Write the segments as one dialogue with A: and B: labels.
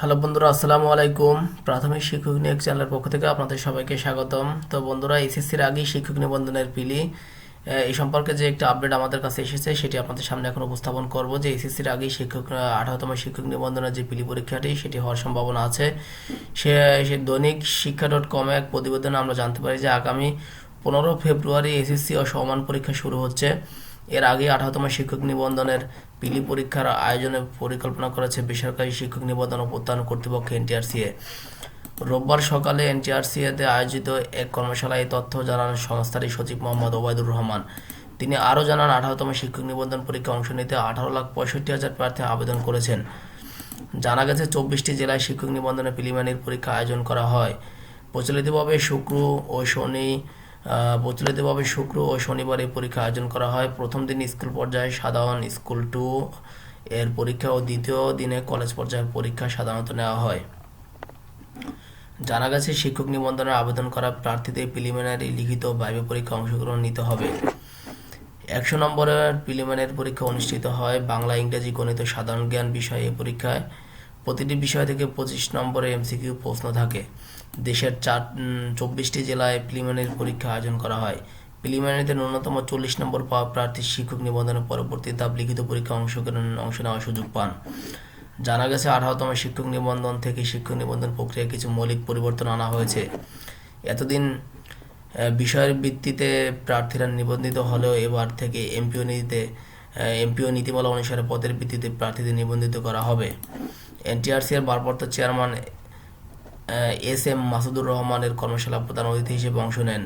A: Hello বন্ধুরা, আসসালামু আলাইকুম। প্রাথমিক শিক্ষক নিয়োগ চ্যানেলের পক্ষ থেকে আপনাদের সবাইকে স্বাগতম। তো বন্ধুরা এসএসসির আগেই শিক্ষক নিবন্ধনের পিলি। এই সম্পর্কে যে একটা আপডেট আমাদের কাছে এসেছে, সেটি আপনাদের সামনে এখন উপস্থাপন করব যে এসএসসির আগেই শিক্ষক আঠারোতম শিক্ষক নিবন্ধনের যে পিলি পরীক্ষাটি, সেটি হওয়ার সম্ভাবনা আছে। সে দৈনিক শিক্ষা ডট কমে এক প্রতিবেদনে আমরা জানতে পারি যে আগামী পনেরো ফেব্রুয়ারি এসএসসি ও পরীক্ষা শুরু হচ্ছে। এর আগে আঠারোতম শিক্ষক নিবন্ধনের পিলি পরীক্ষার আয়োজনের পরিকল্পনা করেছে বেসরকারি শিক্ষক নিবন্ধন ও প্রত্যয়ন কর্তৃপক্ষ এনটিআরসিএ। রোববার সকালে এনটিআরসিএতে আয়োজিত এক কর্মশালায় তথ্য জানান সংস্থারই সচিব মোহাম্মদ ওবায়দুর রহমান। তিনি আরও জানান, আঠারোতম শিক্ষক নিবন্ধন পরীক্ষা অংশ নিতে আঠারো লাখ পঁয়ষট্টি হাজার প্রার্থী আবেদন করেছেন। জানা গেছে, চব্বিশটি জেলায় শিক্ষক নিবন্ধনে প্রিলিমিনারি পরীক্ষা আয়োজন করা হয়। প্রচলিতভাবে শুক্র ও শনি প্রচলিতভাবে শুক্র ও শনিবার পরীক্ষা আয়োজন করা হয়। প্রথম দিন স্কুল পর্যায়ে, সাধারণ স্কুল টু এর পরীক্ষা ও দ্বিতীয় দিনে কলেজ পর্যায়ের পরীক্ষা সাধারণত নেওয়া হয়। জানা গেছে, শিক্ষক নিবন্ধনের আবেদন করা প্রার্থীদের প্রিলিমিনারি লিখিত বাইবে পরীক্ষা অংশগ্রহণ নিতে হবে। একশো নম্বরের প্রিলিমিনারি পরীক্ষা অনুষ্ঠিত হয়। বাংলা, ইংরেজি, গণিত সাধারণ জ্ঞান বিষয়ে পরীক্ষায় প্রতিটি বিষয় থেকে পঁচিশ নম্বরের এমসিকিউ প্রশ্ন থাকে। দেশের চার চব্বিশটি জেলায় প্রিলিমিনারি পরীক্ষা আয়োজন করা হয়। প্রিলিমিনারিতে ন্যূনতম চল্লিশ নম্বর পাওয়া প্রার্থী শিক্ষক নিবন্ধনের পরবর্তী ধাপ লিখিত পরীক্ষা অংশগ্রহণ অংশ নেওয়ার সুযোগ পান। জানা গেছে, আঠারোতম শিক্ষক নিবন্ধন থেকে শিক্ষক নিবন্ধন প্রক্রিয়ায় কিছু মৌলিক পরিবর্তন আনা হয়েছে। এতদিন বিষয়ের ভিত্তিতে প্রার্থীরা নিবন্ধিত হলেও এবার থেকে এমপিও নীতিতে এমপিও নীতিমালা অনুসারে পদের ভিত্তিতে প্রার্থীদের নিবন্ধিত করা হবে। এনটিআরসি এর ভারপ্রাপ্ত চেয়ারম্যান এস এম মাসুদুর রহমানের কর্মশালা প্রধান অতিথি হিসেবে অংশ নেন।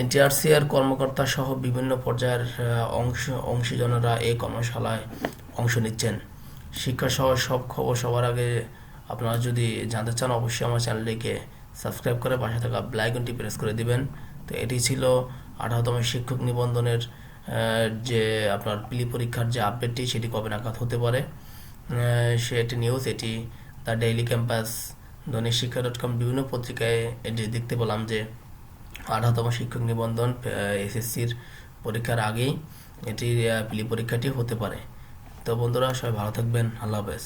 A: এনটিআরসি এর কর্মকর্তা সহ বিভিন্ন পর্যায়ের অংশ, অংশীজনেরা এই কর্মশালায় অংশ নিচ্ছেন। শিক্ষা সহ সব খবর সবার আগে আপনারা যদি জানতে চান, অবশ্যই আমার চ্যানেলটিকে সাবস্ক্রাইব করে পাশে থাকা বেল আইকনটি প্রেস করে দিবেন। তো এটি ছিল আঠারোতম শিক্ষক নিবন্ধনের যে আপনার পিলি পরীক্ষার যে আপডেটটি, সেটি কবে নাগাদ হতে পারে। আহ, সেটি নিউজ এটি দ্য ডেইলি ক্যাম্পাস দৈনিক শিক্ষা ডট কম বিভিন্ন পত্রিকায় এটি দেখতে পেলাম যে আঠারোতম শিক্ষক নিবন্ধন এসএসসির পরীক্ষার আগেই এটি পিলি পরীক্ষাটি হতে পারে। তো বন্ধুরা সবাই ভালো থাকবেন। আল্লাহ হাফেজ।